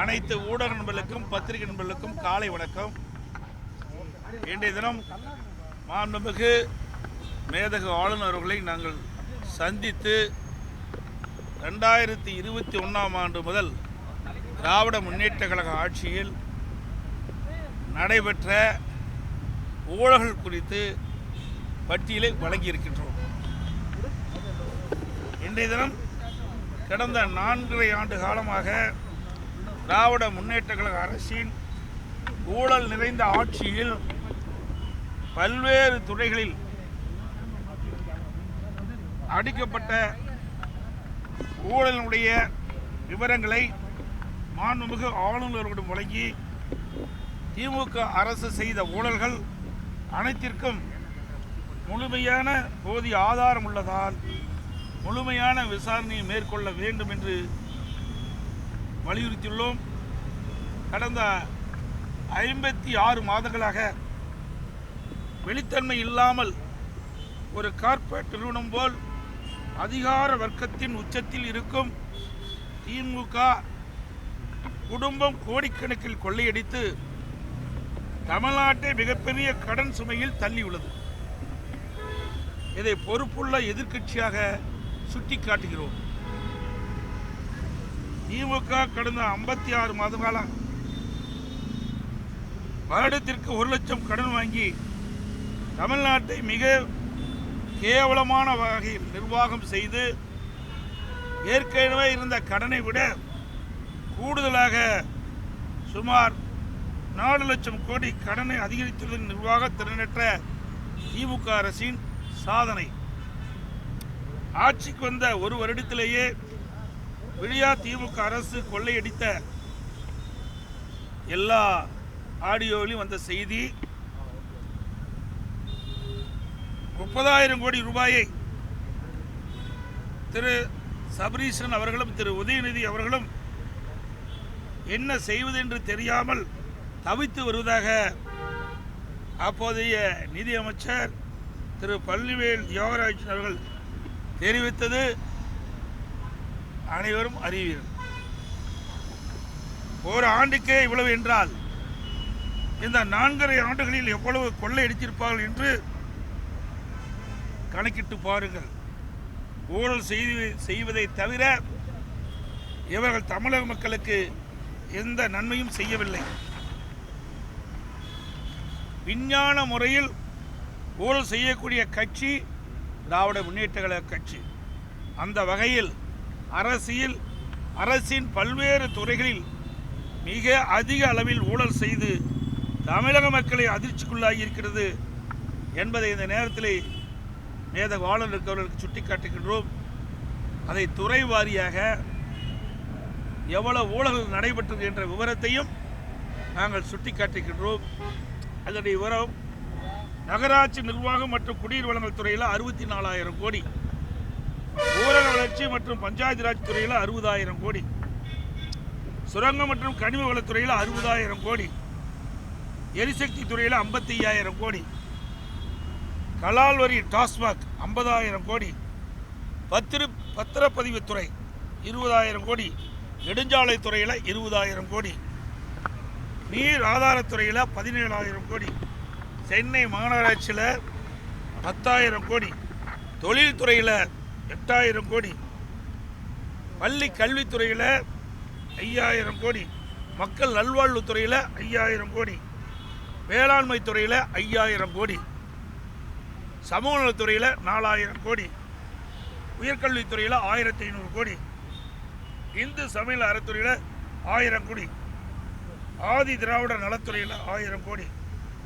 அனைத்து ஊடக நண்பர்களுக்கும் பத்திரிகை நண்பர்களுக்கும் காலை வணக்கம். இன்றைய தினம் மாண்புமிகு மேதகு ஆளுநர் அவர்களை நாங்கள் சந்தித்து ரெண்டாயிரத்தி இருபத்தி ஒன்றாம் ஆண்டு முதல் திராவிட முன்னேற்ற கழக ஆட்சியில் நடைபெற்ற ஊழல்கள் குறித்து பட்டியலை வழங்கியிருக்கின்றோம். இன்றைய தினம் கடந்த நான்கரை ஆண்டு காலமாக திராவிட முன்னேற்ற கழக அரசின் ஊழல் நிறைந்த ஆட்சியில் பல்வேறு துறைகளில் அடிக்கப்பட்ட ஊழலினுடைய விவரங்களை மாண்புமிகு ஆளுநர்களிடம் வழங்கி திமுக அரசு செய்த ஊழல்கள் அனைத்திற்கும் முழுமையான போதிய ஆதாரம் உள்ளதால் முழுமையான விசாரணையை மேற்கொள்ள வேண்டும் என்று வலியுறுத்தியுள்ளோம். கடந்த ஐம்பத்தி ஆறு மாதங்களாக வெளித்தன்மை இல்லாமல் ஒரு கார்ப்பரேட் நிறுவனம் போல் அதிகார வர்க்கத்தின் உச்சத்தில் இருக்கும் திமுக குடும்பம் கோடிக்கணக்கில் கொள்ளையடித்து தமிழ்நாட்டை மிகப்பெரிய கடன் சுமையில் தள்ளியுள்ளது. இதை பொறுப்புள்ள எதிர்க்கட்சியாக சுட்டிக்காட்டுகிறோம். திமுக கடந்த ஐம்பத்தி ஆறு மாத காலம் வருடத்திற்கு ஒரு லட்சம் கடன் வாங்கி தமிழ்நாட்டை மிக கேவலமான வகையில் நிர்வாகம் செய்து ஏற்கனவே இருந்த கடனை விட கூடுதலாக சுமார் நாலு லட்சம் கோடி கடனை அதிகரித்துள்ள நிர்வாக திறனற்ற திமுக அரசின் சாதனை. ஆட்சிக்கு வந்த ஒரு வருடத்திலேயே விடியா திமுக அரசு கொள்ளையடித்த எல்லா ஆடியோவிலும் வந்த செய்தி முப்பதாயிரம் கோடி ரூபாயை திரு சபரீசன் அவர்களும் திரு உதயநிதி அவர்களும் என்ன செய்வது என்று தெரியாமல் தவித்து வருவதாக அப்போதைய நிதியமைச்சர் திரு பள்ளிவேல் யோகராஜ் அவர்கள் தெரிவித்தது. அனைவரும் அறிவீர்கள் ஒரு ஆண்டுக்கே இவ்வளவு என்றால் இந்த நான்கரை ஆண்டுகளில் எவ்வளவு கொள்ளையடித்திருப்பார்கள் என்று கணக்கிட்டு பாருங்கள். ஊழல் செய்து செய்வதை தவிர இவர்கள் தமிழக மக்களுக்கு எந்த நன்மையும் செய்யவில்லை. விஞ்ஞான முறையில் ஊழல் செய்யக்கூடிய கட்சி திராவிட முன்னேற்ற கழக கட்சி. அந்த வகையில் அரசியல் அரசின் பல்வேறு துறைகளில் மிக அதிக அளவில் ஊழல் செய்து தமிழக மக்களை அதிர்ச்சிக்குள்ளாகி இருக்கிறது என்பதை இந்த நேரத்தில் மேத வாழல் இருக்கவர்களுக்கு சுட்டிக்காட்டுகின்றோம். அதை துறை வாரியாக எவ்வளவு ஊழல்கள் நடைபெற்றது என்ற விவரத்தையும் நாங்கள் சுட்டிக்காட்டுகின்றோம். அதனுடைய விவரம் நகராட்சி நிர்வாகம் மற்றும் குடிநீர் வழங்கல் துறையில் அறுபத்தி நாலாயிரம் கோடி. ஊரக வளர்ச்சி மற்றும் பஞ்சாயத்து ராஜ் துறையில் அறுபதாயிரம் கோடி. சுரங்கம் மற்றும் கனிம வளத்துறையில் அறுபதாயிரம் கோடி. எரிசக்தி துறையில் ஐம்பத்தி ஐயாயிரம் கோடி. கலால் வரி டாஸ்மாக் ஐம்பதாயிரம் கோடி. பத்திர பத்திரப்பதிவுத்துறை இருபதாயிரம் கோடி. நெடுஞ்சாலை துறையில் இருபதாயிரம் கோடி. நீர் ஆதாரத்துறையில் பதினேழாயிரம் கோடி. சென்னை மாநகராட்சியில் பத்தாயிரம் கோடி. தொழில்துறையில் எட்டாயிரம் கோடி. பள்ளி கல்வித்துறையில் ஐயாயிரம் கோடி. மக்கள் நல்வாழ்வுத்துறையில் ஐயாயிரம் கோடி. வேளாண்மை துறையில் ஐயாயிரம் கோடி. சமூக நலத்துறையில் நாலாயிரம் கோடி. உயர்கல்வித்துறையில் ஆயிரத்தி ஐநூறு கோடி. இந்து சமையல் அறத்துறையில் ஆயிரம் கோடி. ஆதி திராவிட நலத்துறையில் ஆயிரம் கோடி.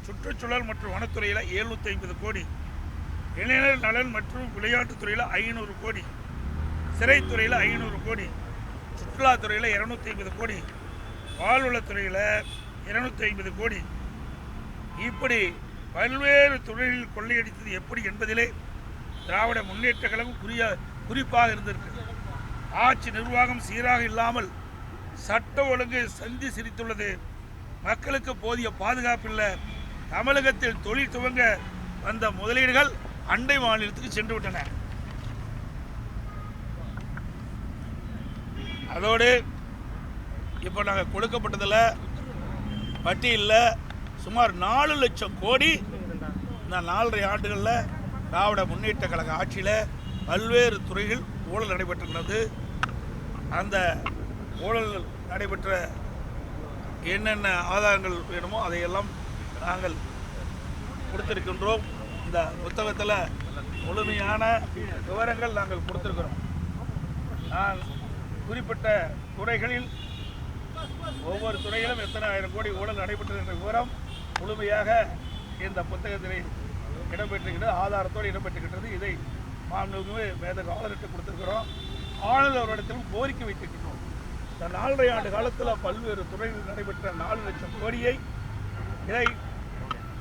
சுற்றுச்சூழல் மற்றும் வனத்துறையில் எழுநூற்றி ஐம்பது கோடி. இளைஞர் நலன் மற்றும் விளையாட்டுத்துறையில் ஐநூறு கோடி. சிறைத்துறையில் ஐநூறு கோடி. சுற்றுலாத்துறையில் இரநூத்தி ஐம்பது கோடி. பால்வளத்துறையில் இரநூத்தி ஐம்பது கோடி. இப்படி பல்வேறு தொழிலில் கொள்ளையடித்தது எப்படி என்பதிலே திராவிட முன்னேற்ற கழகம் குறிய குறிப்பாக இருந்திருக்கு. ஆட்சி நிர்வாகம் சீராக இல்லாமல் சட்ட ஒழுங்கு சந்தி சிரித்துள்ளது. மக்களுக்கு போதிய பாதுகாப்பு இல்லை தமிழகத்தில் தொழில் துவங்க வந்த முதலீடுகள் அண்டை மாநிலத்துக்கு சென்று விட்டன. அதோடு இப்போ நாங்கள் கொடுக்கப்பட்டதில் பட்டியலில் சுமார் நாலு லட்சம் கோடி இந்த நாலரை ஆண்டுகளில் திராவிட முன்னேற்ற கழக ஆட்சியில் பல்வேறு துறைகள் ஊழல் நடைபெற்றுள்ளது அந்த ஊழல் நடைபெற்ற என்னென்ன ஆதாரங்கள் வேணுமோ அதையெல்லாம் நாங்கள் கொடுத்திருக்கின்றோம். இந்த புத்தகத்தில் முழுமையான விவரங்கள் நாங்கள் கொடுத்துருக்கிறோம். நான் குறிப்பிட்ட துறைகளில் ஒவ்வொரு துறையிலும் எத்தனை ஆயிரம் கோடி ஊழல் நடைபெற்றது என்ற விவரம் முழுமையாக இந்த புத்தகத்தில் இடம்பெற்றுகிறது ஆதாரத்தோடு இடம்பெற்றுகின்றது. இதை மாண்புமிகு மேதக ஆளுநருக்கு கொடுத்துருக்கிறோம். ஆளுநர் அவரிடத்திலும் கோரிக்கை வைத்திருக்கிறோம் இந்த நாலரை ஆண்டு காலத்தில் பல்வேறு துறைகளில் நடைபெற்ற நாலு லட்சம் கோடியை இதை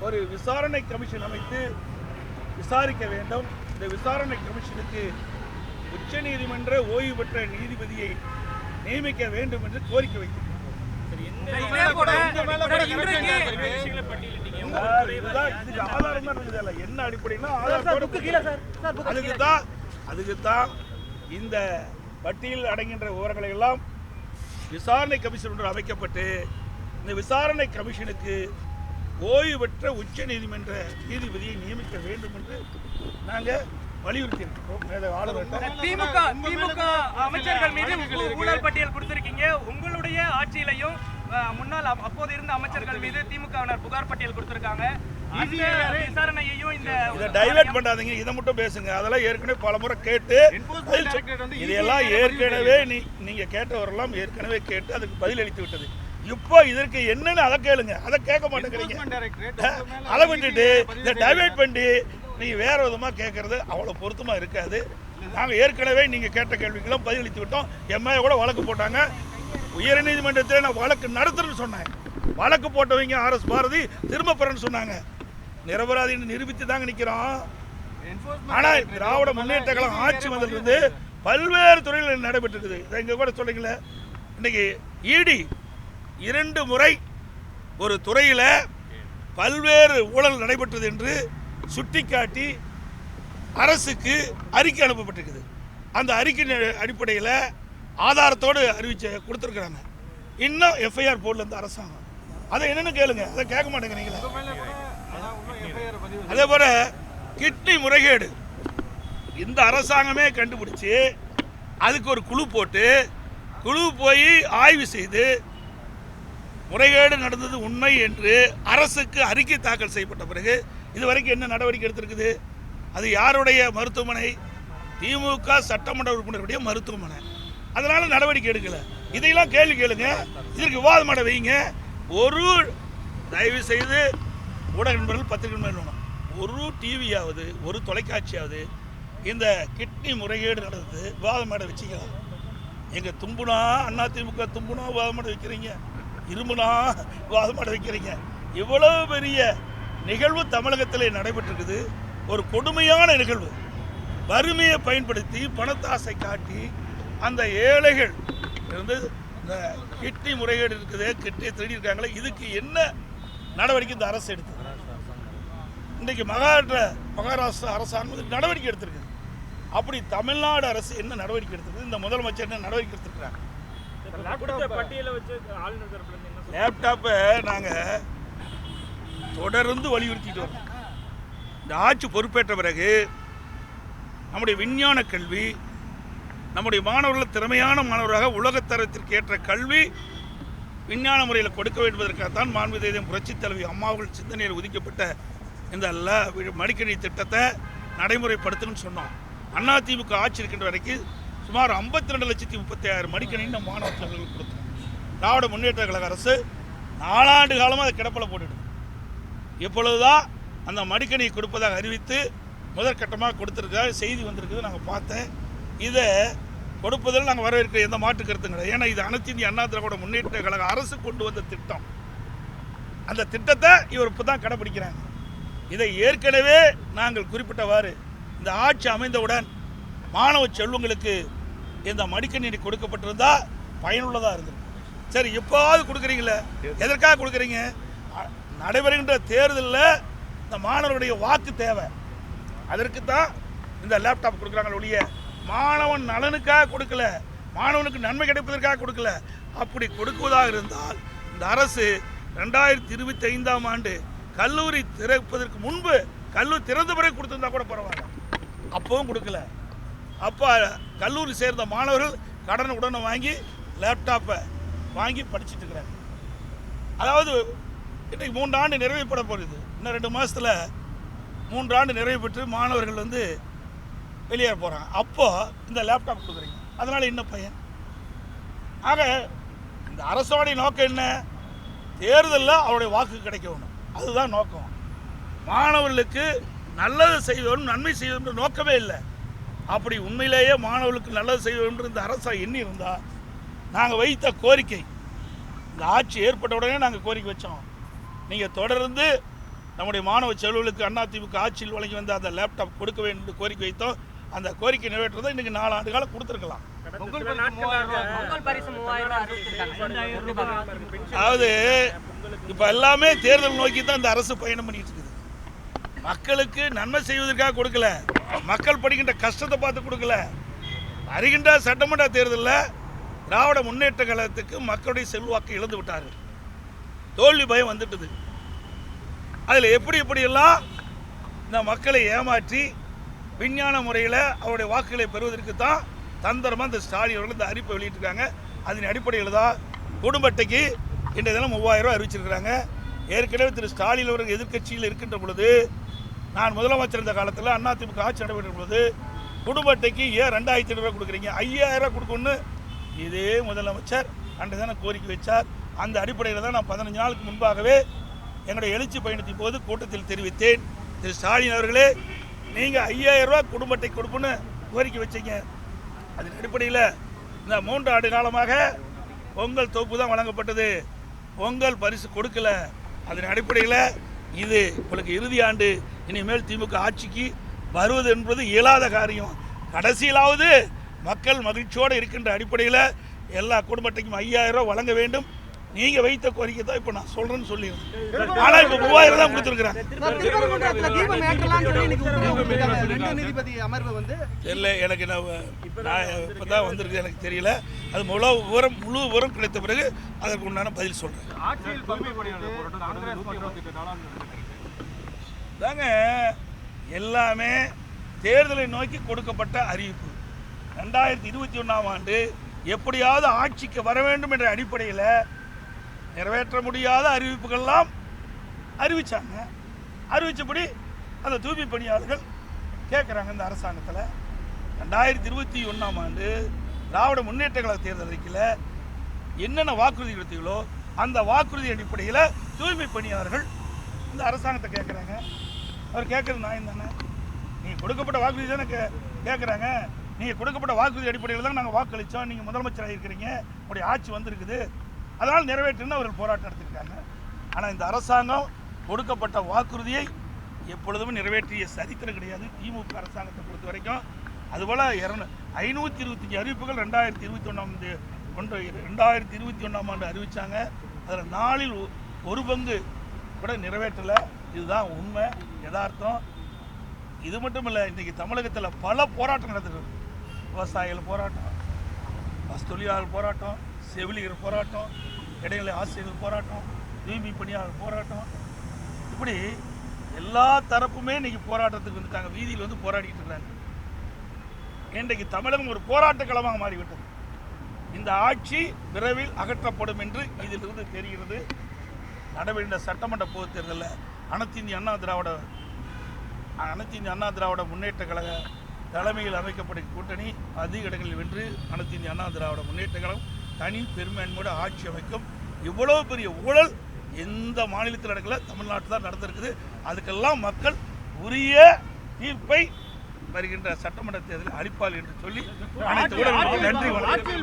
ஒரு விசாரணை கமிஷன் அமைத்து விசாரிக்க வேண்டும். இந்த விசாரணை கமிஷனுக்கு உச்சநீதிமன்ற ஓய்வு பெற்ற நீதிபதியை நியமிக்க வேண்டும் என்று கோரிக்கை அதுல. என்ன அடிப்படைன்னா ஆதாரத்தோட அதுக்கு தான் அதுக்கு தான் இந்த பட்டியல் அடங்கின்ற விவரங்களை எல்லாம் விசாரணை கமிஷன் ஒன்று அமைக்கப்பட்டு இந்த விசாரணை கமிஷனுக்கு ஓய்வு பெற்ற உச்ச நீதிமன்ற நீதிபதியை நியமிக்க வேண்டும் என்று நாங்கள் வலியுறுத்தி திமுக திமுக அமைச்சர்கள் மீது ஊழல் பட்டியல் கொடுத்திருக்கீங்க. உங்களுடைய ஆட்சியிலையும் முன்னாள் அப்- அப்போது இருந்த அமைச்சர்கள் மீது திமுகவினர் புகார் பட்டியல் கொடுத்திருக்காங்க. விசாரணையையும் இந்த இதை டைவர்ட் பண்ணாதீங்க. இதை மட்டும் பேசுங்க. அதெல்லாம் ஏற்கனவே பல முறை கேட்டு இதையெல்லாம் ஏற்கனவே நீ நீங்க கேட்டவரெல்லாம் ஏற்கனவே கேட்டு அதுக்கு பதில் அளித்து விட்டது. இப்போ இதற்கு என்னன்னு அதை கேளுங்க. அதை கேட்க மாட்டேங்கிறீங்க. அதை விட்டுட்டு இதை டைவர்ட் பண்ணி நீங்க வேற விதமா கேட்கறது அவ்வளவு பொருத்தமா இருக்காது. நாங்க ஏற்கனவே நீங்க கேட்ட கேள்விக்கெல்லாம் பதில் அளித்து விட்டோம். எம்ஐ கூட வழக்கு போட்டாங்க. உயர்நீதிமன்றத்தில் நான் வழக்கு நடத்துறேன்னு சொன்னேன். வழக்கு போட்டவங்க ஆர்எஸ் பாரதி திரும்ப பெறன்னு சொன்னாங்க. நிரபராதின்னு நிரூபித்து தாங்க நிற்கிறோம் ஆனா திராவிட முன்னேற்ற கழகம் ஆட்சி வந்ததிலிருந்து பல்வேறு துறைகளில் நடைபெற்றிருக்குது இதை இங்க கூட சொல்றீங்களே. இன்னைக்கு இடி இரண்டு முறை ஒரு துறையில் பல்வேறு ஊழல் நடைபெற்றது என்று சுட்டிக்காட்டி அரசுக்கு அறிக்கை அனுப்பப்பட்டிருக்குது. அந்த அறிக்கை அடிப்படையில் ஆதாரத்தோடு அறிவிச்ச கொடுத்துருக்குறாங்க. இன்னும் எஃப்ஐஆர் போர்டில் இருந்து அரசாங்கம். அதை என்னென்னு கேளுங்க. அதை கேட்க மாட்டேங்கிறீங்களா அதே போல் கிட்னி முறைகேடு. இந்த அரசாங்கமே கண்டுபிடிச்சி அதுக்கு ஒரு குழு போட்டு குழு போய் ஆய்வு செய்து முறைகேடு நடந்தது உண்மை என்று அரசுக்கு அறிக்கை தாக்கல் செய்யப்பட்ட பிறகு இதுவரைக்கும் என்ன நடவடிக்கை எடுத்திருக்குது? அது யாருடைய மருத்துவமனை? திமுக சட்டமன்ற உறுப்பினருடைய மருத்துவமனை. அதனால நடவடிக்கை எடுக்கல. இதையெல்லாம் கேள்வி கேளுங்க. இதற்கு விவாதம் பண்ண வைங்க. ஒரு தயவு செய்து ஊடக நண்பர்கள் பத்திரிகை நண்பர்கள் ஒரு டிவியாவது ஒரு தொலைக்காட்சியாவது இந்த கிட்னி முறைகேடு நடந்தது விவாதம் மேடை வச்சுக்கலாம் எங்கள் தும்புனா அண்ணா திமுக தும்புனா விவாதம் மேடை வைக்கிறீங்க. இருமுனா விவாதம் மேடை வைக்கிறீங்க. இவ்வளவு பெரிய நிகழ்வு தமிழகத்தில் நடைபெற்றிருக்குது. ஒரு கொடுமையான நிகழ்வு. வறுமையை பயன்படுத்தி பணத்தாசை காட்டி அந்த ஏழைகள் இருந்து இந்த கிட்னி முறைகேடு இருக்குது கிட்னியை திருடியிருக்காங்களே இதுக்கு என்ன நடவடிக்கை இந்த அரசு எடுத்தது இன்றைக்கு மகாராஷ்டிர மகாராஷ்டிரா அரசாங்கம் நடவடிக்கை எடுத்திருக்கு அப்படி தமிழ்நாடு அரசு என்ன நடவடிக்கை எடுத்திருக்கு இந்த முதலமைச்சர் என்ன நடவடிக்கை எடுத்திருக்கிறாங்க லேப்டாப்பை நாங்கள் தொடர்ந்து வலியுறுத்திட்டு வரோம் இந்த ஆட்சி பொறுப்பேற்ற பிறகு நம்முடைய விஞ்ஞான கல்வி நம்முடைய மாணவர்கள் திறமையான மாணவராக உலகத்தரத்திற்கு ஏற்ற கல்வி விஞ்ஞான முறையில் கொடுக்க வேண்டுவதற்காகத்தான் மாண்பு தேதியம் புரட்சித் தலைவி அம்மாவுகள் சிந்தனையில் ஒதுக்கப்பட்ட இந்த மடிக்கணி திட்டத்தை நடைமுறைப்படுத்தணும்னு சொன்னோம். அதிமுக ஆட்சி இருக்கின்ற வரைக்கும் சுமார் ஐம்பத்தி ரெண்டு லட்சத்தி முப்பத்தி ஆயிரம் மடிக்கணி நம்ம மாணவ செல்வங்களுக்கு கொடுத்தோம். திராவிட முன்னேற்ற கழக அரசு நாலாண்டு காலமாக அதை கிடப்பில் போட்டுடுது இப்பொழுதுதான் அந்த மடிக்கணியை கொடுப்பதாக அறிவித்து முதற்கட்டமாக கொடுத்துருக்கா செய்தி வந்திருக்குது நாங்கள் பார்த்தேன். இதை கொடுப்பதில் நாங்கள் வரவேற்கிற எந்த மாற்று கருத்தும் கிடையாது. ஏன்னா இது அனைத்து இந்திய அண்ணா திராவிட முன்னேற்ற கழக அரசு கொண்டு வந்த திட்டம். அந்த திட்டத்தை இவர் இப்போ தான் கடைப்பிடிக்கிறாங்க. இதை ஏற்கனவே நாங்கள் குறிப்பிட்டவாறு இந்த ஆட்சி அமைந்தவுடன் மாணவ செல்வங்களுக்கு இந்த மடிக்கணினி கொடுக்கப்பட்டிருந்தா பயனுள்ளதாக இருந்திருக்கும். சரி இப்போவாவது கொடுக்குறீங்களே? எதற்காக கொடுக்குறீங்க? நடைபெறுகின்ற தேர்தலில் இந்த மாணவருடைய வாக்கு தேவை. அதற்கு தான் இந்த லேப்டாப் கொடுக்குறாங்க ஒழிய மாணவன் நலனுக்காக கொடுக்கல மாணவனுக்கு நன்மை கிடைப்பதற்காக கொடுக்கல. அப்படி கொடுக்குவதாக இருந்தால் இந்த அரசு ரெண்டாயிரத்தி இருபத்தி ஐந்தாம் ஆண்டு கல்லூரி திறப்பதற்கு முன்பு கல்லூரி திறந்த பிறகு கொடுத்துருந்தா கூட பரவாயில்ல. அப்பவும் கொடுக்கல. அப்போ கல்லூரி சேர்ந்த மாணவர்கள் கடனை உடனே வாங்கி லேப்டாப்பை வாங்கி படிச்சுட்டு இருக்கிறாங்க. அதாவது இன்றைக்கு மூன்று ஆண்டு நிறைவுப்பட போகுது. இன்னும் ரெண்டு மாதத்தில் மூன்று ஆண்டு நிறைவு பெற்று மாணவர்கள் வந்து வெளியேற போகிறாங்க அப்போது இந்த லேப்டாப் கொடுக்குறீங்க. அதனால் என்ன பையன்? ஆக இந்த அரசோடைய நோக்கம் என்ன? தேர்தலில் அவருடைய வாக்கு கிடைக்கணும் அதுதான் நோக்கம். மாணவர்களுக்கு நல்லது செய்வோம் நன்மை செய்வோம் நோக்கமே இல்லை. அப்படி உண்மையிலேயே மாணவர்களுக்கு நல்லது செய்வோம் இந்த அரசா எண்ணி இருந்தால் நாங்கள் வைத்த கோரிக்கை இந்த ஆட்சி ஏற்பட்ட உடனே நாங்கள் கோரிக்கை வச்சோம். நீங்கள் தொடர்ந்து நம்முடைய மாணவ செல்வர்களுக்கு அதிமுக ஆட்சியில் வழங்கி வந்த அந்த லேப்டாப் கொடுக்க வேண்டும் என்று கோரிக்கை வைத்தோம். அந்த கோரிக்கை நிறைவேற்றதை இன்றைக்கி நாலு ஆண்டு காலம் கொடுத்துருக்கலாம். அதாவது இப்போ எல்லாமே தேர்தல் நோக்கி தான் இந்த அரசு பயணம் பண்ணிட்டு இருக்குது. மக்களுக்கு நன்மை செய்வதற்காக கொடுக்கல. மக்கள் படிக்கின்ற கஷ்டத்தை பார்த்து கொடுக்கல. அறிகின்ற சட்டமன்ற தேர்தலில் திராவிட முன்னேற்ற கழகத்துக்கு மக்களுடைய செல்வாக்கு இழந்து விட்டார்கள். தோல்வி பயம் வந்துட்டது. அதில் எப்படி எப்படியெல்லாம் இந்த மக்களை ஏமாற்றி விஞ்ஞான முறையில் அவருடைய வாக்குகளை பெறுவதற்கு தான் தந்திரமாக இந்த ஸ்டாலின் அவர்கள் இந்த அறிப்பை வெளியிட்டிருக்காங்க. அதன் அடிப்படையில் தான் குடும்ப அட்டைக்கு இன்றைய தினம் மூவாயிரம் ரூபா அறிவிச்சிருக்கிறாங்க. ஏற்கனவே திரு ஸ்டாலின் அவர்கள் எதிர்க்கட்சியில் இருக்கின்ற பொழுது நான் முதலமைச்சர் இருந்த காலத்தில் அதிமுக ஆட்சி நடைபெற்ற பொழுது குடும்ப அட்டைக்கு ஏன் ரெண்டாயிரத்தி ஐநூறுரூவா கொடுக்குறீங்க? ஐயாயிரம் ரூபாய் கொடுக்கணும்னு இதே முதலமைச்சர் அன்றைதான கோரிக்கை வச்சார். அந்த அடிப்படையில் தான் நான் பதினஞ்சு நாளுக்கு முன்பாகவே என்னுடைய எழுச்சி பயணத்தின் போது கூட்டத்தில் தெரிவித்தேன். திரு ஸ்டாலின் அவர்களே நீங்கள் ஐயாயிரம் ரூபா குடும்ப அட்டை கொடுப்புன்னு கோரிக்கை வச்சீங்க. அதன் அடிப்படையில் இந்த மூன்று ஆண்டு காலமாக பொங்கல் தொகுப்பு தான் வழங்கப்பட்டது. பொங்கல் பரிசு கொடுக்கல. அதன் அடிப்படையில் இது உங்களுக்கு இறுதி ஆண்டு இனிமேல் திமுக ஆட்சிக்கு வருவது என்பது இயலாத காரியம். கடைசியிலாவது மக்கள் மகிழ்ச்சியோடு இருக்கின்ற அடிப்படையில் எல்லா குடும்பத்தையும் ஐயாயிரம் ரூபா வழங்க வேண்டும். நீங்கள் வைத்த கோரிக்கை தான் இப்போ நான் சொல்கிறேன்னு சொல்லியிருந்தேன் ஆனால் இப்போ மூவாயிரம் தான் வந்து தெரியல எனக்கு நான் நான் இப்போ தான் வந்திருக்கு எனக்கு தெரியல. அது முழு விவரம் முழு விவரம் கிடைத்த பிறகு அதற்கு உண்டான பதில் நாலாம் தாங்க எல்லாமே தேர்தலை நோக்கி கொடுக்கப்பட்ட அறிவிப்பு. ரெண்டாயிரத்தி இருபத்தி ஒன்றாம் ஆண்டு எப்படியாவது ஆட்சிக்கு வர வேண்டும் என்ற அடிப்படையில் நிறைவேற்ற முடியாத அறிவிப்புகள்லாம் அறிவித்தாங்க அறிவித்தபடி அந்த தூய்மை பணியாளர்கள் கேட்குறாங்க இந்த அரசாங்கத்தில். ரெண்டாயிரத்தி இருபத்தி ஒன்றாம் ஆண்டு திராவிட முன்னேற்ற கழக தேர்தல் அறிக்கையில் என்னென்ன வாக்குறுதி கொடுத்தீங்களோ அந்த வாக்குறுதி அடிப்படையில் தூய்மை பணியாளர்கள் இந்த அரசாங்கத்தை கேட்குறாங்க. அவர் கேட்குறது நான் தானே? நீங்கள் கொடுக்கப்பட்ட வாக்குறுதி தானே கே கேட்குறாங்க. நீங்கள் கொடுக்கப்பட்ட வாக்குறுதி அடிப்படையில் தான் நாங்கள் வாக்களித்தோம் நீங்கள் முதலமைச்சராக இருக்கிறீங்க உங்களுடைய ஆட்சி வந்திருக்குது. அதனால் நிறைவேற்றுன்னு அவர்கள் போராட்டம் நடத்திருக்காங்க ஆனால் இந்த அரசாங்கம் கொடுக்கப்பட்ட வாக்குறுதியை எப்பொழுதும் நிறைவேற்றிய சரித்திரம் கிடையாது. திமுக அரசாங்கத்தை பொறுத்த வரைக்கும் அதுபோல் இரநூ ஐநூற்றி இருபத்தஞ்சி அறிவிப்புகள் ரெண்டாயிரத்தி இருபத்தி ஒன்றாம் ஒன்று ரெண்டாயிரத்தி இருபத்தி ஒன்றாம் ஆண்டு அறிவித்தாங்க அதில் நாளில் ஒரு பங்கு கூட நிறைவேற்றலை. இதுதான் உண்மை யதார்த்தம். இது மட்டும் இல்லை இன்றைக்கி தமிழகத்தில் பல போராட்டம் நடந்துருக்கு. விவசாயிகள் போராட்டம் பஸ் தொழிலாளர் போராட்டம் செவிலியர் போராட்டம் இடைநிலை ஆசிரியர்கள் போராட்டம் தூய்மை பணியாளர் போராட்டம். இப்படி எல்லா தரப்புமே இன்னைக்கு போராட்டத்துக்கு வந்துட்டாங்க. வீதியில் வந்து போராடிக்கிட்டு இருக்காங்க. இன்றைக்கு தமிழகம் ஒரு போராட்ட களமாக மாறிவிட்டது. இந்த ஆட்சி விரைவில் அகற்றப்படும் என்று இதிலிருந்து தெரிகிறது. நடைபெறுகின்ற சட்டமன்ற பொதுத் தேர்தலில் அனைத்து இந்திய அண்ணா திராவிட அனைத்து இந்திய அண்ணா திராவிட முன்னேற்ற கழக தலைமையில் அமைக்கப்படும் கூட்டணி அதிக இடங்களில் வென்று அனைத்து இந்திய அண்ணா திராவிட முன்னேற்ற கழகம் தனி பெரும்பான்மையோட ஆட்சி அமைக்கும். இவ்வளவு பெரிய ஊழல் எந்த மாநிலத்தில் நடக்கல தமிழ்நாட்டில் தான் நடந்திருக்குது. அதுக்கெல்லாம் மக்கள் உரிய தீர்ப்பை வருகின்ற சட்டமன்ற தேர்தலில் அளிப்பார் என்று சொல்லி அனைத்து ஊடகங்களுக்கும் நன்றி வணக்கம்.